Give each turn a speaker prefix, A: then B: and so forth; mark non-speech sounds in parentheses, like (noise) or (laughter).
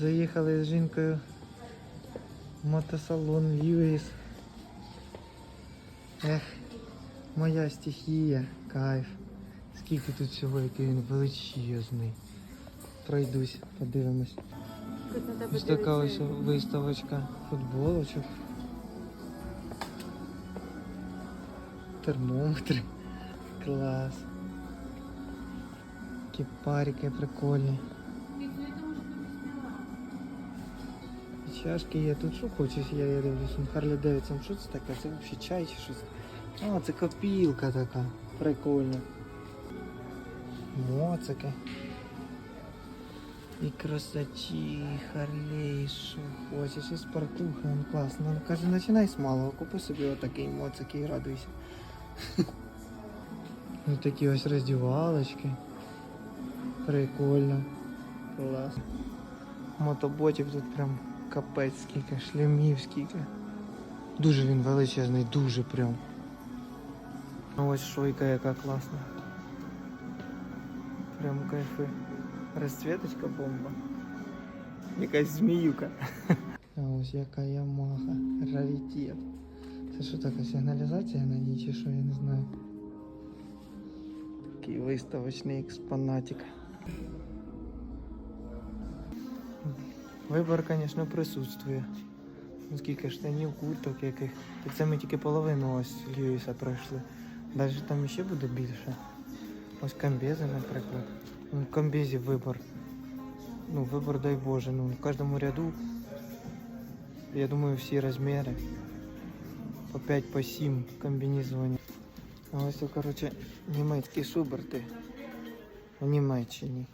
A: Заїхали з жінкою в мотосалон Льюіс. Ех, моя стихія, кайф. Скільки тут всього, який він величезний. Пройдусь, подивимось. Ось така ось виставочка футболочок. Термометри. Клас. Такі парики прикольні. Чашки є, тут що хочеш, я я дивлюсь. Харлі Девідсон, що це таке? Це взагалі чай чи щось? А, це копілка така. Прикольна. Моцики. І красачі, Харлей, що хочеш, і спартуха, ну класно. Ну, каже, починай з малого, купи собі отакий моцик і радуйся. (laughs) Ну такі ось роздівалочки. Прикольно. Клас. Мотоботів тут прям капець скільки, шлемів скільки. Дуже він величезний, дуже прям. А ось шойка яка класна. Прям кайфи. Розцветочка бомба. Якась зміюка. (laughs) А ось яка Ямаха. Раритет. Це що така сигналізація на ній чи що, я не знаю. Такий виставочний експонатик. Вибор, звісно, присутствує. Ну, Скільки штанів, курток яких. Так це ми тільки половину ось Льюіса пройшли. Далі там ще буде більше. Ось комбези, наприклад. Ну, в комбезі вибор. Ну, вибор, дай Боже. Ну, в кожному ряду, я думаю, всі розміри. По 5, по 7 комбінізовані. А ось, це, коротше, німецькі шуберти в Німеччині.